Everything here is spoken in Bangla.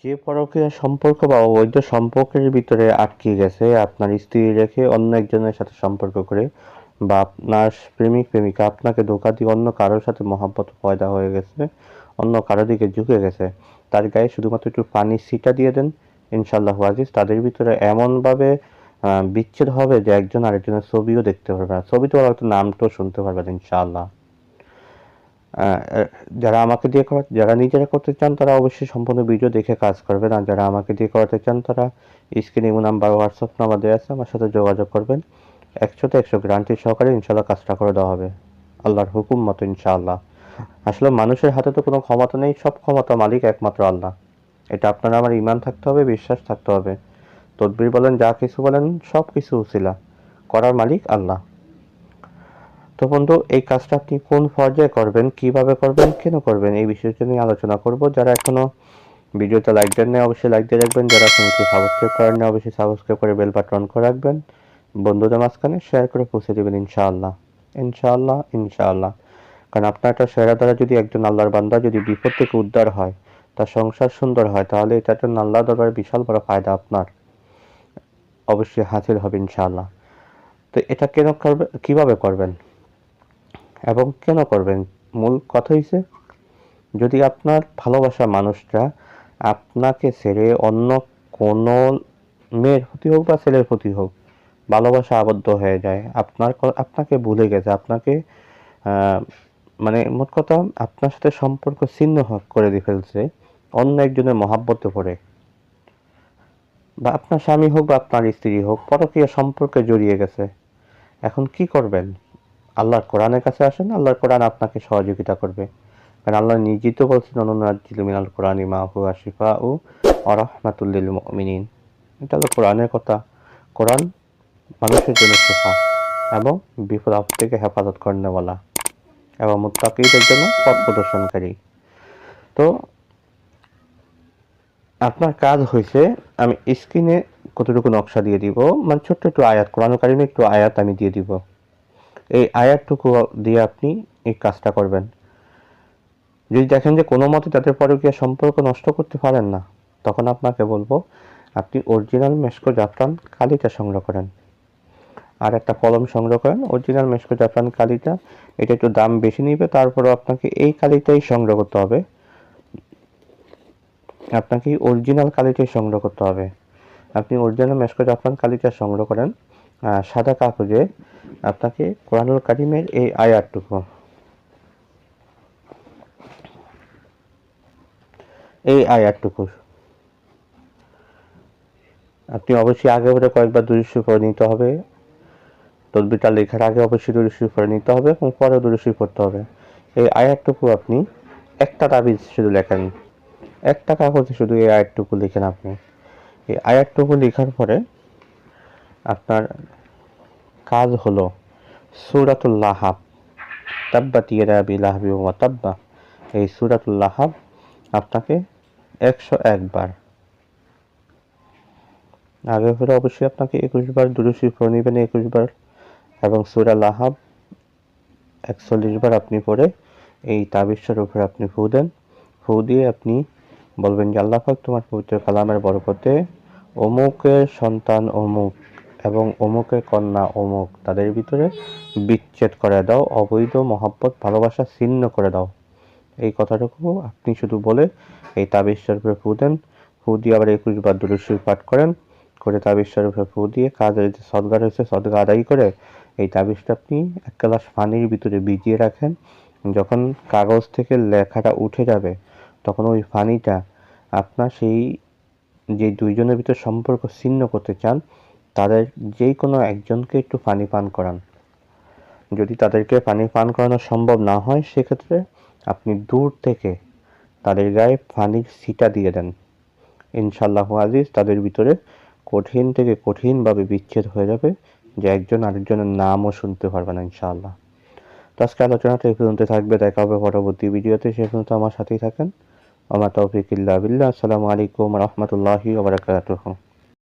যে পরকীয়া সম্পর্ক বা অবৈধ সম্পর্কের ভিতরে আটকে গেছে আপনার স্ত্রী রেখে অন্য একজনের সাথে সম্পর্ক করে বা আপনার প্রেমিক প্রেমিকা আপনাকে ধোকা দিয়ে অন্য কারোর সাথে মহাব্বত পয়দা হয়ে গেছে অন্য কারও দিকে ঝুঁকে গেছে। তার গায়ে শুধুমাত্র একটু পানির সিটা দিয়ে দেন। ইনশাল্লাহ আজিজ তাদের ভিতরে এমনভাবে বিচ্ছেদ হবে যে একজন আরেকজনের ছবিও দেখতে পারবে না। ছবি তো হয়তো নামটাও শুনতে পারবে আহ, যারা আমাকে দিয়ে করা যারা নিজেরা করতে চান তারা অবশ্যই সম্পূর্ণ ভিডিও দেখে কাজ করবেন। আর যারা আমাকে দিয়ে করাতে চান তারা স্ক্রিনে, ইমো নাম্বার, হোয়াটসঅ্যাপ নাম্বার দেওয়া আছে, আমার সাথে যোগাযোগ করবেন। একশোতে একশো গ্যারান্টি সহকারে ইনশাল্লাহ কাজটা করে দেওয়া হবে। আল্লাহর হুকুম মতো ইনশাআল্লাহ। আসলে মানুষের হাতে তো কোনো ক্ষমতা নেই, সব ক্ষমতা মালিক একমাত্র আল্লাহ। এটা আপনার আমার ইমান থাকতে হবে, বিশ্বাস থাকতে হবে। তদবির বলেন, যা কিছু বলেন সব কিছু উছিলা করার মালিক আল্লাহ। তো বন্ধু, এই কাজটা আপনি কোন পর্যায়ে করবেন, কীভাবে করবেন, কেন করবেন, এই বিষয়টা নিয়ে আলোচনা করব। যারা এখনও ভিডিওতে লাইক দেন না অবশ্যই লাইক দিয়ে রাখবেন। যারা চ্যানেলটি সাবস্ক্রাইব করেন না অবশ্যই সাবস্ক্রাইব করে বেল বাটন করে রাখবেন। বন্ধুদের মাঝখানে শেয়ার করে পৌঁছে দেবেন, ইনশাআল্লাহ। ইনশাআল্লাহ ইনশাআল্লাহ। কারণ আপনার একটা শেয়ার দ্বারা যদি একজন আল্লাহর বান্দা যদি বিপদ থেকে উদ্ধার হয়, তার সংসার সুন্দর হয়, তাহলে এটা একটা আল্লাহ দরবারে বিশাল বড় ফায়দা আপনার। অবশ্যই হাসিল হবে, ইনশাআল্লাহ। তো এটা কেন করবে, কীভাবে করবেন? এবং কেন করবেন? মূল কথা হইছে, যদি আপনার ভালোবাসা মানুষটা আপনাকে ছেড়ে অন্য কোনো মেয়ের প্রতি হোক বা ছেলের প্রতি হোক ভালোবাসা আবদ্ধ হয়ে যায়, আপনার আপনাকে ভুলে গেছে, আপনাকে মানে মোট কথা আপনার সাথে সম্পর্ক ছিন্ন করে দিয়ে ফেলছে, অন্য একজনের মহাব্বতে পড়ে, বা আপনার স্বামী হোক বা আপনার স্ত্রী হোক, পরকীয় সম্পর্কে জড়িয়ে গেছে, এখন কি করবেন? আল্লাহর কোরআনের কাছে আসেন, আল্লাহর কোরআন আপনাকে সহযোগিতা করবে। কারণ আল্লাহ নিজেই তো বলছেন অনুনাজিল মিনাল কোরআন মা হুয়া শিফা ও অরহমাতুল্লিল মুমিনিন। এটা হলো কোরআনের কথা। কোরআন মানুষের জন্য শেফা এবং বিপদ থেকে হেফাজত করেনওয়ালা এবং মুত্তাকিদের জন্য পথ প্রদর্শনকারী। তো আপনার কাজ হয়েছে, আমি স্ক্রিনে কতটুকু নকশা দিয়ে দিব? মানে ছোট্ট একটু আয়াত কোরআন কারিমে একটু আয়াত আমি দিয়ে দিব। এই আয়াতটুকু দিয়ে আপনি এই কাজটা করবেন। যদি দেখেন যে কোনো মতে তাদের পরকীয়া সম্পর্ক নষ্ট করতে পারেন না, তখন আপনাকে বলব, আপনি অরিজিনাল মেসকো জাফরান কালিটা সংগ্রহ করেন। আর একটা কলম সংগ্রহ করেন, অরিজিনাল মেসকো জাফরান কালিটা, এটা একটু দাম বেশি নিবে, তারপরেও আপনাকে এই কালিটাই সংগ্রহ করতে হবে। আপনাকে অরিজিনাল কালিটাই সংগ্রহ করতে হবে। আপনি অরিজিনাল মেসকো জাফরান কালিটা সংগ্রহ করেন সাদা কাগজে আপনাকে কোরআনুল কারিমের এই আয়াতটুকু। এই আয়াতটুকু। আপনি অবশ্যই আগে করে কয়েকবার দুরুশি করে নিতে হবে। তদবিরটা লেখার আগে অবশ্যই দুরুশি করে নিতে হবে এবং পরে দুরুশি করতে হবে। এই আয়াতটুকু আপনি একটা তাবিজ শুধু লেখেন। একটা কাগজে শুধু এই আয়াতটুকু লিখেন আপনি। এই আয়াতটুকু লেখার পরে আপনার কাজ হলো সুরাতুল তাব্বা তাব্বাত ইয়াদা আবি লাহাবি ওয়া তাব্বা। এই সুরাতুল লাহাব আপনাকে একশো একবার আগে করে অবশ্যই আপনাকে একুশ বার দুরুশি পড়ে নেবেন, একুশ বার। এবং সুরা লাহাব একচল্লিশ বার আপনি পড়ে এই তাবিজটার উপরে আপনি ফু দেন। ফু দিয়ে আপনি বলবেন যে, আল্লাহ তোমার পবিত্র কালামের বরকতে অমুকের সন্তান অমুক এবং অমুকের কন্যা অমুক, তাদের ভিতরে বিচ্ছেদ করে দাও, অবৈধ মহাব্বত, ভালোবাসা ছিন্ন করে দাও। এই কথাটুকু আপনি শুধু বলে এই তাবিজটার উপরে ফু দেন। ফু দিয়ে আবার একুশ বার দুরুশি পাঠ করেন। করে তাবিজটার উপরে ফু দিয়ে কাজের যে সদগা রয়েছে, সদগা আদায় করে এই তাবিজটা আপনি এক গ্লাস পানির ভিতরে ভিজিয়ে রাখেন। যখন কাগজ থেকে লেখাটা উঠে যাবে, তখন ওই পানিটা আপনার সেই যে দুইজনের ভিতর সম্পর্ক ছিন্ন করতে চান তাদের যেই কোনো একজনকে একটু পানি পান করান। যদি তাদেরকে পানি পান করানো সম্ভব না হয়, সেক্ষেত্রে আপনি দূর থেকে তাদের গায়ে পানির সিটা দিয়ে দেন। ইনশাল্লাহ আজিজ, তাদের ভিতরে কঠিন থেকে কঠিনভাবে বিচ্ছেদ হয়ে যাবে যে একজন আরেকজনের নামও শুনতে পারবে না ইনশাআল্লাহ। তো আজকে আলোচনাটা এই পর্যন্ত থাকবে, দেখা হবে পরবর্তী ভিডিওতে, সে পর্যন্ত আমার সাথেই থাকেন। আমার তৌফিক ইল্লা বিল্লাহ, আসসালামু আলাইকুম রহমতুল্লাহি ওবরাকাতুহু